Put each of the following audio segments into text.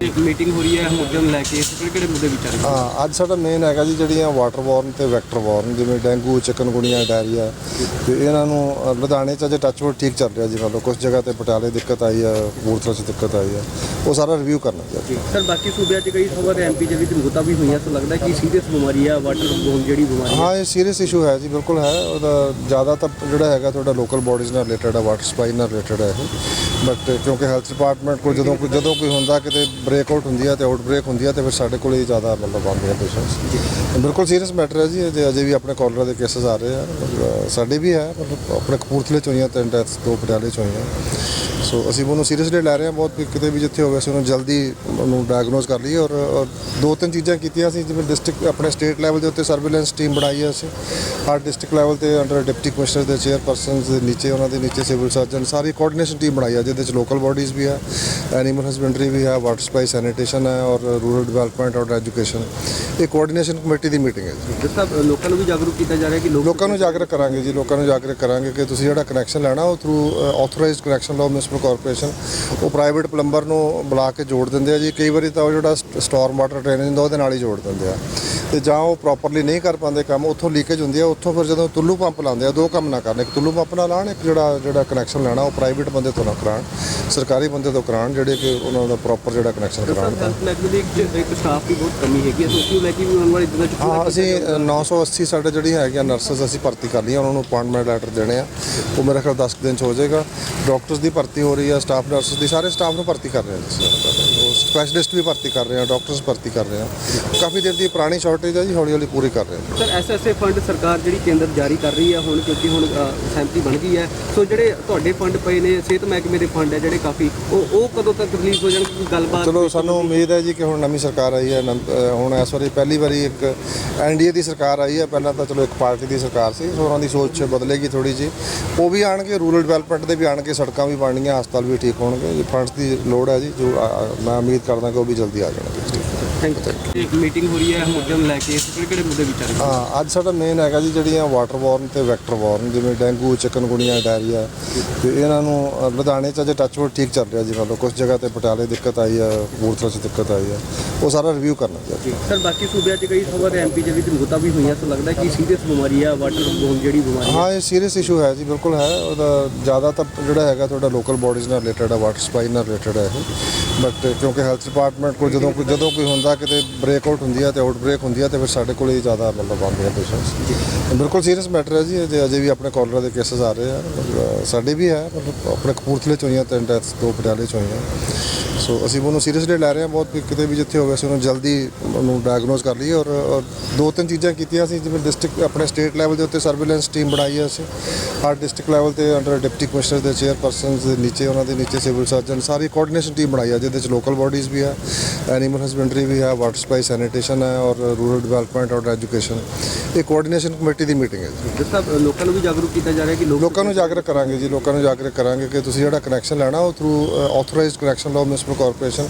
Meeting ਹੋ ਰਹੀ ਹੈ ਮੁੱਦਿਆਂ ਨੂੰ ਲੈ ਕੇ। ਕਿਹੜੇ ਕਿਹੜੇ ਮੁੱਦੇ ਵਿਚਾਰੇ ਹਾਂ? ਅੱਜ ਸਾਡਾ ਮੇਨ ਹੈਗਾ ਜੀ ਜਿਹੜੀਆਂ ਵਾਟਰ ਬੋਰਨ ਤੇ ਵੈਕਟਰ ਬੋਰਨ ਜਿਵੇਂ ਡੇਂਗੂ ਚਿਕਨਗੁਨੀਆ ਡਾਇਰੀਆ ਤੇ ਇਹਨਾਂ ਨੂੰ ਲੁਧਿਆਣੇ ਚ ਅਜੇ ਟੱਚਵੁੱਡ ਠੀਕ ਚੱਲ ਰਿਹਾ ਜੀ ਮਤਲਬ ਕੁਝ ਜਗ੍ਹਾ ਤੇ ਪਟਿਆਲੇ ਦਿੱਕਤ ਆਈ ਆ ਕਪੂਰਥਲਾ ਚ ਦਿੱਕਤ ਆਈ ਆ ਉਹ ਸਾਰਾ ਰਿਵਿਊ ਕਰਨਾ ਜੀ ਸਰ ਬਾਕੀ ਸੂਬਿਆਂ 'ਚ ਕਈ ਥਾਵਾਂ ਤੇ ਐਮਪੀ ਜਿਹੜੀ ਮੌਤਾਂ ਵੀ ਹੋਈਆਂ ਸੋ ਲੱਗਦਾ ਕਿ ਸੀਰੀਅਸ ਬਿਮਾਰੀ ਆ ਵਾਟਰ ਬੋਨ ਜਿਹੜੀ ਬਿਮਾਰੀ ਹਾਂ ਇਹ ਸੀਰੀਅਸ ਇਸ਼ੂ ਹੈ ਜੀ ਬਿਲਕੁਲ ਹੈ। ਉਹਦਾ ਜ਼ਿਆਦਾ ਤਾਂ ਜਿਹੜਾ ਹੈਗਾ ਤੁਹਾਡਾ ਲੋਕਲ ਬਾਡੀਜ਼ ਨਾਲ ਰਿਲੇਟਡ ਹੈ ਵਾਟਰ ਸਪਲਾਈ ਨਾਲ ਰਿਲੇਟਡ ਹੈ ਬਟ ਕਿਉਂਕਿ ਹੈਲਥ ਡਿਪਾਰਟਮੈਂਟ ਕੋਲ ਜਦੋਂ ਕੋਈ ਜਦੋਂ ਕੋਈ ਹੁੰਦਾ ਕਿਤੇ ਬ੍ਰੇਕਆਊਟ ਹੁੰਦੀ ਹੈ ਤੇ ਆਊਟਬ੍ਰੇਕ ਹੁੰਦੀ ਆ ਤੇ ਫਿਰ ਸਾਡੇ ਕੋਲ ਹੀ ਜ਼ਿਆਦਾ ਮਤਲਬ ਆਉਂਦੇ ਆ ਪੇਸ਼ੈਂਟਸ ਬਿਲਕੁਲ ਸੀਰੀਅਸ ਮੈਟਰ ਹੈ ਜੀ ਅਜੇ ਅਜੇ ਵੀ ਆਪਣੇ ਕਾਲਰਾ ਦੇ ਕੇਸਸ ਆ ਰਹੇ ਆ। ਸਾਡੇ ਵੀ ਹੈ ਮਤਲਬ ਆਪਣੇ ਕਪੂਰਥਲੇ ਚ ਹੋਈਆਂ ਤਿੰਨ ਡੈਥਸ ਦੋ ਪਟਿਆਲੇ ਚ ਹੋਈਆਂ। ਸੋ ਅਸੀਂ ਉਹਨੂੰ ਸੀਰੀਅਸਲੀ ਲੈ ਰਹੇ ਹਾਂ ਬਹੁਤ ਕਿ ਕਿਤੇ ਵੀ ਜਿੱਥੇ ਹੋਵੇ ਅਸੀਂ ਉਹਨੂੰ ਜਲਦੀ ਉਹਨੂੰ ਡਾਇਗਨੋਸ ਕਰ ਲਈਏ ਔਰ ਔਰ ਦੋ ਤਿੰਨ ਚੀਜ਼ਾਂ ਕੀਤੀਆਂ ਸੀ ਜਿਵੇਂ ਡਿਸਟ੍ਰਿਕਟ ਆਪਣੇ ਸਟੇਟ ਲੈਵਲ ਦੇ ਉੱਤੇ ਸਰਵੇਲੈਂਸ ਟੀਮ ਬਣਾਈ ਹੈ ਅਸੀਂ। ਹਰ ਡਿਸਟ੍ਰਿਕਟ ਲੈਵਲ ਤੇ ਅੰਡਰ ਡਿਪਟੀ ਕਮਿਸ਼ਨਰ ਦੇ ਚੇਅਰਪਰਸਨਸ ਦੇ ਨੀਚੇ, ਉਹਨਾਂ ਦੇ ਨੀਚੇ ਸਿਵਲ ਸਰਜਨ ਸਾਰੀ ਕੋਆਰਡੀਨੇਸ਼ਨ ਟੀਮ ਬਣਾਈ ਹੈ ਜਿਹਦੇ ਵਿੱਚ ਲੋਕਲ ਬਾਡੀਜ਼ ਵੀ ਹੈ ਐਨੀਮਲ ਹਸਬੈਂਡਰੀ ਵੀ ਹੈ ਵਾਟਰ ਸਪਲਾਈ ਸੈਨੀਟੇਸ਼ਨ ਹੈ ਔਰ ਰੂਰਲ ਡਿਵੈਲਪਮੈਂਟ ਔਰ ਐਜੂਕੇਸ਼ਨ ਇਹ ਕੋਆਰਡੀਨੇਸ਼ਨ ਕਮੇਟੀ ਦੀ ਮੀਟਿੰਗ ਹੈ ਜੀ। ਜਿਸ ਤਰ੍ਹਾਂ ਲੋਕਾਂ ਨੂੰ ਵੀ ਜਾਗਰੂਕ ਕੀਤਾ ਜਾ ਰਿਹਾ ਕਿ ਲੋਕ ਨੂੰ ਜਾਗਰੂਕ ਕਰਾਂਗੇ ਜੀ ਲੋਕਾਂ ਨੂੰ ਜਾਗਰੂਕ ਕਰਾਂਗੇ ਕਿ ਤੁਸੀਂ ਜਿਹੜਾ ਕਨੈਕਸ਼ਨ ਲੈਣਾ ਉਹ ਥਰੂ ਆਥੋਰਾਈਜ਼ਡ ਕਨੈਕਸ਼ਨ ਲਾਅ ਮਿਊਨਿਸਪਲ ਕਾਰਪੋਰੇਸ਼ਨ ਉਹ ਪ੍ਰਾਈਵੇਟ ਪਲੰਬਰ ਨੂੰ ਬੁਲਾ ਕੇ ਜੋੜ ਦਿੰਦੇ ਆ ਜੀ। ਕਈ ਵਾਰੀ ਤਾਂ ਉਹ ਜਿਹੜਾ ਸਟਾਰਮ ਵਾਟਰ ਡਰੇਨੇਜ ਹੁੰਦਾ ਉਹਦੇ ਨਾਲ ਹੀ ਜੋੜ ਦਿੰਦੇ ਆ। ਤੇ ਜਾਂ ਉਹ ਪ੍ਰੋਪਰਲੀ ਨਹੀਂ ਕਰ ਪਾਉਂਦੇ ਕੰਮ ਉੱਥੋਂ ਲੀਕੇਜ ਹੁੰਦੀ ਆ ਉੱਥੋਂ ਫਿਰ ਜਦੋਂ ਤੁੱਲੂ ਪੰਪ ਲਾਉਂਦੇ ਆ ਦੋ ਕੰਮ ਨਾ ਕਰਨ ਇੱਕ ਤੁੱਲੂ ਪੰਪ ਨਾਲ ਲਾਉਣ ਇੱਕ ਜਿਹੜਾ ਜਿਹੜਾ ਕਨੈਕਸ਼ਨ ਲੈਣਾ ਉਹ ਪ੍ਰਾਈਵੇਟ ਬੰਦੇ ਤੋਂ ਨਾ ਕਰਾਉਣ ਸਰਕਾਰੀ ਬੰਦੇ ਤੋਂ ਕਰਾਉਣ ਜਿਹੜੇ ਕਿ ਉਹਨਾਂ ਦਾ ਪ੍ਰੋਪਰ ਜਿਹੜਾ ਕਨੈਕਸ਼ਨ ਦੀ ਇੱਕ ਸਟਾਫ ਦੀ ਬਹੁਤ ਕਮੀ ਹੈਗੀ ਹੈ ਸੋ ਉਸ ਨੂੰ ਲੈ ਕੇ ਵੀ ਆਉਣ ਵਾਲੇ ਦਿਨਾਂ 'ਚ ਪੂਰਾ ਹਾਂ ਅਸੀਂ ਜਾਊਗਾ। ਅ, 980 ਸਾਡੇ ਜਿਹੜੀਆਂ ਹੈਗੀਆਂ ਨਰਸਸ ਅਸੀਂ ਭਰਤੀ ਕਰ ਲਈਆਂ ਉਹਨਾਂ ਨੂੰ ਅਪਾਇੰਟਮੈਂਟ ਲੈਟਰ ਦੇਣੇ ਆ। ਉਹ ਮੇਰੇ ਖਿਆਲ 10 ਕੁ ਦਿਨ ਚ ਹੋ ਜਾਏਗਾ। ਡਾਕਟਰਸ ਦੀ ਭਰਤੀ ਹੋ ਰਹੀ ਆ ਸਟਾਫ ਨਰਸਸ ਦੀ ਸਾਰੇ ਸਟਾਫ ਨੂੰ ਭਰਤੀ ਕਰ ਰਹੇ ਹਾਂ ਸਪੈਸ਼ਲਿਸਟ ਵੀ ਭਰਤੀ ਕਰ ਰਹੇ ਹਾਂ ਡਾਕਟਰਸ ਭਰਤੀ ਕਰ ਰਹੇ ਹਾਂ। ਕਾਫੀ ਦੇਰ ਦੀ ਪੁਰਾਣੀ ਸ਼ਾਰਟੇਜ ਹੈ ਜੀ ਹੌਲੀ ਹੌਲੀ ਪੂਰੀ ਕਰ ਰਹੇ ਹਾਂ। ਸਰ ਐਸਐਸਏ ਫੰਡ ਸਰਕਾਰ ਜਿਹੜੀ ਕੇਂਦਰ ਜਾਰੀ ਕਰ ਰਹੀ ਹੈ ਹੁਣ ਕਿਉਂਕਿ ਹੁਣ ਸਹਿਮਤੀ ਬਣ ਗਈ ਹੈ। ਸੋ ਜਿਹੜੇ ਤੁਹਾਡੇ ਫੰਡ ਪਏ ਨੇ ਸਿਹਤ ਮਹਿਕਮੇ ਦੇ ਫੰਡ ਹੈ ਜਿਹੜੇ ਕਾਫੀ ਉਹ ਉਹ ਕਦੋਂ ਤੱਕ ਰਿਲੀਜ਼ ਹੋ ਜਾਣਗੇ? ਕੋਈ ਗੱਲਬਾਤ ਚਲੋ ਸਾਨੂੰ ਉਮੀਦ ਹੈ ਜੀ ਕਿ ਹੁਣ ਨਵੀਂ ਸਰਕਾਰ ਆਈ ਹੈ ਹੁਣ ਇਸ ਵਾਰੀ ਪਹਿਲੀ ਵਾਰੀ ਇੱਕ ਐਨਡੀਏ ਦੀ ਸਰਕਾਰ ਆਈ ਹੈ। ਪਹਿਲਾਂ ਤਾਂ ਚਲੋ ਇੱਕ ਪਾਰਟੀ ਦੀ ਸਰਕਾਰ ਸੀ ਸੋ ਉਹਨਾਂ ਦੀ ਸੋਚ ਬਦਲੇਗੀ ਥੋੜੀ ਜੀ ਉਹ ਵੀ ਆਣਗੇ ਰੂਰਲ ਡਿਵੈਲਪਮੈਂਟ ਦੇ ਵੀ ਆਣਗੇ ਸੜਕਾਂ ਵੀ ਬਣਨੀਆਂ ਹਸਪਤਾਲ ਵੀ ਠੀਕ ਹੋਣਗੇ। ਜੀ ਫੰਡਸ ਦੀ ਲੋੜ ਹੈ ਜੀ ਜੋ ਮੈਂ ਉਮੀਦ ਕਰਦਾ ਕਿ ਉਹ ਵੀ ਜਲਦੀ ਆ ਜਾਣਗੇ। ਥੈਂਕ ਯੂ ਇੱਕ ਮੀਟਿੰਗ ਹੋ ਰਹੀ ਹੈ ਮੁੱਦਿਆਂ ਨੂੰ ਲੈ ਕੇ। ਕਿਹੜੇ ਕਿਹੜੇ ਮੁੱਦੇ ਵਿਚਾਰੇ? ਹਾਂ ਅੱਜ ਸਾਡਾ ਮੇਨ ਹੈਗਾ ਜੀ ਜਿਹੜੀਆਂ ਵਾਟਰ ਬੋਰਨ ਤੇ ਵੈਕਟਰ ਬੋਰਨ ਜਿਵੇਂ ਡੇਂਗੂ ਚਿਕਨਗੁਨੀਆ ਡਾਇਰੀਆ ਤੇ ਇਹਨਾਂ ਨੂੰ ਲੁਧਿਆਣੇ ਚ ਅਜੇ ਟੱਚਵੁੱਡ ਠੀਕ ਚੱਲ ਰਿਹਾ ਜੀ ਮਤਲਬ ਕੁਝ ਜਗ੍ਹਾ ਤੇ ਪਟਿਆਲੇ ਦਿੱਕਤ ਆਈ ਆ ਕਪੂਰਥਲਾ ਚ ਦਿੱਕਤ ਆਈ ਆ। ਉਹ ਸਾਰਾ ਰਿਵਿਊ ਕਰਨਾ ਜੀ ਸਰ ਬਾਕੀ ਸੂਬਿਆਂ 'ਚ ਕਈ ਤੇ ਐਮਪੀ ਜਿਹੜੀ ਮੌਤਾਂ ਵੀ ਹੋਈਆਂ ਸੋ ਲੱਗਦਾ ਕਿ ਸੀਰੀਅਸ ਬਿਮਾਰੀ ਆ ਵਾਟਰ ਬੋਨ ਜਿਹੜੀ ਬਿਮਾਰੀ ਆ? ਹਾਂ ਇਹ ਸੀਰੀਅਸ ਇਸ਼ੂ ਹੈ ਜੀ ਬਿਲਕੁਲ ਹੈ। ਉਹਦਾ ਜ਼ਿਆਦਾ ਤਾਂ ਜਿਹੜਾ ਹੈਗਾ ਤੁਹਾਡਾ ਲੋਕਲ ਬਾਡੀਜ਼ ਨਾਲ ਰਿਲੇਟਡ ਹੈ ਵਾਟਰ ਸਪਲਾਈ ਨਾਲ ਰਿਲੇਟਡ ਹੈ ਇਹ। ਬਟ ਕਿਉਂਕਿ ਹੈਲਥ ਡਿਪਾਰਟਮੈਂਟ ਕੋਲ ਜਦੋਂ ਕੋਈ ਜਦੋਂ ਕੋਈ ਹੁੰਦਾ ਕਿਤੇ ਬ੍ਰੇਕ ਆਊਟ ਹੁੰਦੀ ਹੈ ਤੇ ਆਊਟਬ੍ਰੇਕ ਹੁੰਦੀ ਆ ਤੇ ਫਿਰ ਸਾਡੇ ਕੋਲ ਹੀ ਜ਼ਿਆਦਾ ਮਤਲਬ ਆਉਂਦੇ ਆ ਪੇਸ਼ੈਂਟਸ ਬਿਲਕੁਲ ਸੀਰੀਅਸ ਮੈਟਰ ਹੈ ਜੀ ਅਜੇ ਅਜੇ ਵੀ ਆਪਣੇ ਕਾਲਰਾ ਦੇ ਕੇਸਸ ਆ ਰਹੇ ਆ। ਸਾਡੇ ਵੀ ਹੈ, ਮਤਲਬ ਆਪਣੇ ਕਪੂਰਥਲੇ ਚ ਹੋਈਆਂ, ਤਿੰਨ ਡੈਥਸ ਦੋ ਪਟਿਆਲੇ ਚ ਹੋਈਆਂ। ਸੋ ਅਸੀਂ ਉਹਨੂੰ ਸੀਰੀਅਸਲੀ ਲੈ ਰਹੇ ਹਾਂ ਬਹੁਤ ਕਿ ਕਿਤੇ ਵੀ ਜਿੱਥੇ ਹੋਵੇ ਅਸੀਂ ਉਹਨੂੰ ਜਲਦੀ ਉਹਨੂੰ ਡਾਇਗਨੋਸ ਕਰ ਲਈਏ ਔਰ ਔਰ ਦੋ ਤਿੰਨ ਚੀਜ਼ਾਂ ਕੀਤੀਆਂ ਸੀ, ਜਿਵੇਂ ਡਿਸਟ੍ਰਿਕਟ ਆਪਣੇ ਸਟੇਟ ਲੈਵਲ ਦੇ ਉੱਤੇ ਸਰਵੇਲੈਂਸ ਟੀਮ ਬਣਾਈ ਹੈ ਅਸੀਂ। ਹਰ ਡਿਸਟ੍ਰਿਕਟ ਲੈਵਲ ਤੇ ਅੰਡਰ ਡਿਪਟੀ ਕਮਿਸ਼ਨਰ ਦੇ ਚੇਅਰਪਰਸਨਸ ਦੇ ਨੀਚੇ, ਉਹਨਾਂ ਦੇ ਨੀਚੇ ਸਿਵਲ ਸਰਜਨ ਸਾਰੀ ਕੋਆਰਡੀਨੇਸ਼ਨ ਟੀਮ ਬਣਾਈ ਹੈ ਜਿਹਦੇ 'ਚ ਲੋਕਲ ਬਾਡੀਜ਼ ਵੀ ਆ। ਐਨੀਮਲ ਹਸਬੈਂਡਰੀ ਵੀ ਹੈ ਵਾਟਰ ਸਪਲਾਈ ਸੈਨੀਟੇਸ਼ਨ ਹੈ ਔਰ ਰੂਰਲ ਡਿਵੈਲਪਮੈਂਟ ਔਰ ਐਜੂਕੇਸ਼ਨ ਇਹ ਕੋਆਰਡੀਨੇਸ਼ਨ ਕਮੇਟੀ ਦੀ ਮੀਟਿੰਗ ਹੈ ਜੀ। ਤਰ੍ਹਾਂ ਲੋਕਾਂ ਨੂੰ ਵੀ ਜਾਗਰੂਕ ਕੀਤਾ ਜਾ ਰਿਹਾ ਕਿ ਲੋਕ ਲੋਕਾਂ ਨੂੰ ਜਾਗਰੂਕ ਕਰਾਂਗੇ ਜੀ ਲੋਕਾਂ ਨੂੰ ਜਾਗਰੂਕ ਕਰਾਂਗੇ ਕਿ ਤੁਸੀਂ ਜਿਹੜਾ ਕਨੈਕਸ਼ਨ ਲੈਣਾ ਉਹ ਥਰੂ ਆਥੋਰਾਈਜ਼ਡ ਕਨੈਕਸ਼ਨ ਲਾਅ ਮਿਊਨਿਸਪਲ ਕਾਰਪੋਰੇਸ਼ਨ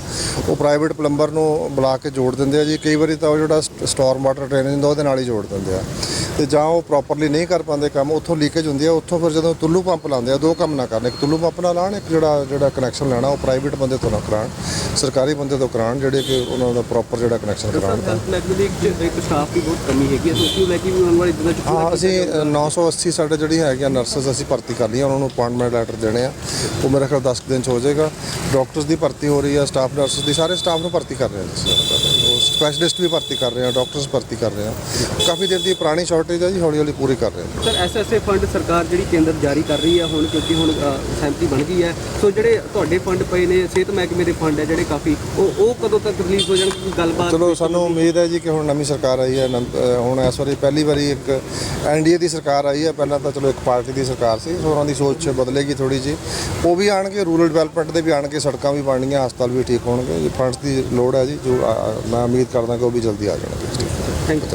ਉਹ ਪ੍ਰਾਈਵੇਟ ਪਲੰਬਰ ਨੂੰ ਬੁਲਾ ਕੇ ਜੋੜ ਦਿੰਦੇ ਆ ਜੀ। ਕਈ ਵਾਰੀ ਤਾਂ ਉਹ ਜਿਹੜਾ ਸਟਾਰਮ ਵਾਟਰ ਡਰੇਨੇਜ ਹੁੰਦਾ ਉਹਦੇ ਨਾਲ ਹੀ ਜੋੜ ਦਿੰਦੇ ਆ। ਤੇ ਜਾਂ ਉਹ ਪ੍ਰੋਪਰਲੀ ਨਹੀਂ ਕਰ ਪਾਉਂਦੇ ਕੰਮ ਉੱਥੋਂ ਲੀਕੇਜ ਹੁੰਦੀ ਆ ਉੱਥੋਂ ਫਿਰ ਜਦੋਂ ਤੁੱਲੂ ਪੰਪ ਲਾਉਂਦੇ ਆ ਦੋ ਕੰਮ ਨਾ ਕਰਨ। ਇੱਕ ਤੁੱਲੂ ਪੰਪ ਨਾਲ ਲਾਉਣ ਇੱਕ ਜਿਹੜਾ ਜਿਹੜਾ ਕਨੈਕਸ਼ਨ ਲੈਣਾ ਉਹ ਪ੍ਰਾਈਵੇਟ ਬੰਦੇ ਤੋਂ ਨਾ ਕਰਾਉਣ ਸਰਕਾਰੀ ਬੰਦੇ ਤੋਂ ਕਰਾਉਣ ਜਿਹੜੇ ਕਿ ਉਹਨਾਂ ਦਾ ਪ੍ਰੋਪਰ ਜਿਹੜਾ ਕਨੈਕਸ਼ਨ ਕਰਾਉਣ। ਤਾਂ ਇੱਕ ਸਟਾਫ ਦੀ ਬਹੁਤ ਕਮੀ ਹੈਗੀ ਹੈ ਸੋ ਉਸ ਨੂੰ ਲੈ ਕੇ ਵੀ ਆਉਣ ਵਾਲੇ ਪੂਰਾ ਹਾਂ ਅਸੀਂ ਜਾਊਗਾ। ਅ, 980 ਸਾਡੇ ਜਿਹੜੀਆਂ ਹੈਗੀਆਂ ਨਰਸਸ ਅਸੀਂ ਭਰਤੀ ਕਰ ਲਈਆਂ ਉਹਨਾਂ ਨੂੰ ਅਪਾਇੰਟਮੈਂਟ ਲੈਟਰ ਦੇਣੇ ਆ। ਉਹ ਮੇਰੇ ਖਿਆਲ 10 ਕੁ ਦਿਨ ਚ ਹੋ ਜਾਏਗਾ। ਡਾਕਟਰਸ ਦੀ ਭਰਤੀ ਹੋ ਰਹੀ ਆ ਸਟਾਫ ਨਰਸਸ ਦੀ ਸਾਰੇ ਸਟਾਫ ਨੂੰ ਭਰਤੀ ਕਰ ਰਹੇ ਹਾਂ ਸਪੈਸ਼ਲਿਸਟ ਵੀ ਭਰਤੀ ਕਰ ਰਹੇ ਹਾਂ ਡਾਕਟਰਸ ਭਰਤੀ ਕਰ ਰਹੇ ਹਾਂ ਕਾਫੀ ਦੇਰ ਦੀ ਪੁਰਾਣੀ ਸ਼ਾਰਟੇਜ ਹੈ ਜੀ ਹੌਲੀ ਹੌਲੀ ਪੂਰੀ ਕਰ ਰਹੇ ਹਾਂ ਸਰ ਐਸਐਸਏ ਫੰਡ ਸਰਕਾਰ ਜਿਹੜੀ ਕੇਂਦਰ ਜਾਰੀ ਕਰ ਰਹੀ ਹੈ ਹੁਣ ਕਿਉਂਕਿ ਹੁਣ ਅ, ਸਹਿਮਤੀ ਬਣ ਗਈ ਹੈ। ਸੋ ਜਿਹੜੇ ਤੁਹਾਡੇ ਫੰਡ ਪਏ ਨੇ ਸਿਹਤ ਮਹਿਕਮੇ ਦੇ ਫੰਡ ਹੈ ਜਿਹੜੇ ਕਾਫੀ ਉਹ ਉਹ ਕਦੋਂ ਤੱਕ ਰਿਲੀਜ਼ ਹੋ ਜਾਣਗੇ? ਕੋਈ ਗੱਲਬਾਤ ਚਲੋ ਸਾਨੂੰ ਉਮੀਦ ਹੈ ਜੀ ਕਿ ਹੁਣ ਨਵੀਂ ਸਰਕਾਰ ਆਈ ਹੈ ਨਵ- ਅ, ਹੁਣ ਇਸ ਵਾਰੀ ਪਹਿਲੀ ਵਾਰੀ ਇੱਕ ਐਨਡੀਏ ਦੀ ਸਰਕਾਰ ਆਈ ਹੈ। ਪਹਿਲਾਂ ਤਾਂ ਚਲੋ ਇੱਕ ਪਾਰਟੀ ਦੀ ਸਰਕਾਰ ਸੀ ਸੋ ਉਹਨਾਂ ਦੀ ਸੋਚ ਬਦਲੇਗੀ ਥੋੜੀ ਜੀ ਉਹ ਵੀ ਆਣਗੇ ਰੂਰਲ ਡਿਵੈਲਪਮੈਂਟ ਦੇ ਵੀ ਆਣਗੇ ਸੜਕਾਂ ਵੀ ਬਣਨੀਆਂ ਹਸਪਤਾਲ ਵੀ ਠੀਕ ਹੋਣਗੇ। ਜੀ ਫੰਡਸ ਦੀ ਲੋੜ ਹੈ ਜੀ ਜੋ ਅ, ਮੈਂ ਉਮੀਦ ਕਰਦਾ ਕਿ ਉਹ ਵੀ ਜਲਦੀ ਆ ਜਾਣਗੇ। Thank you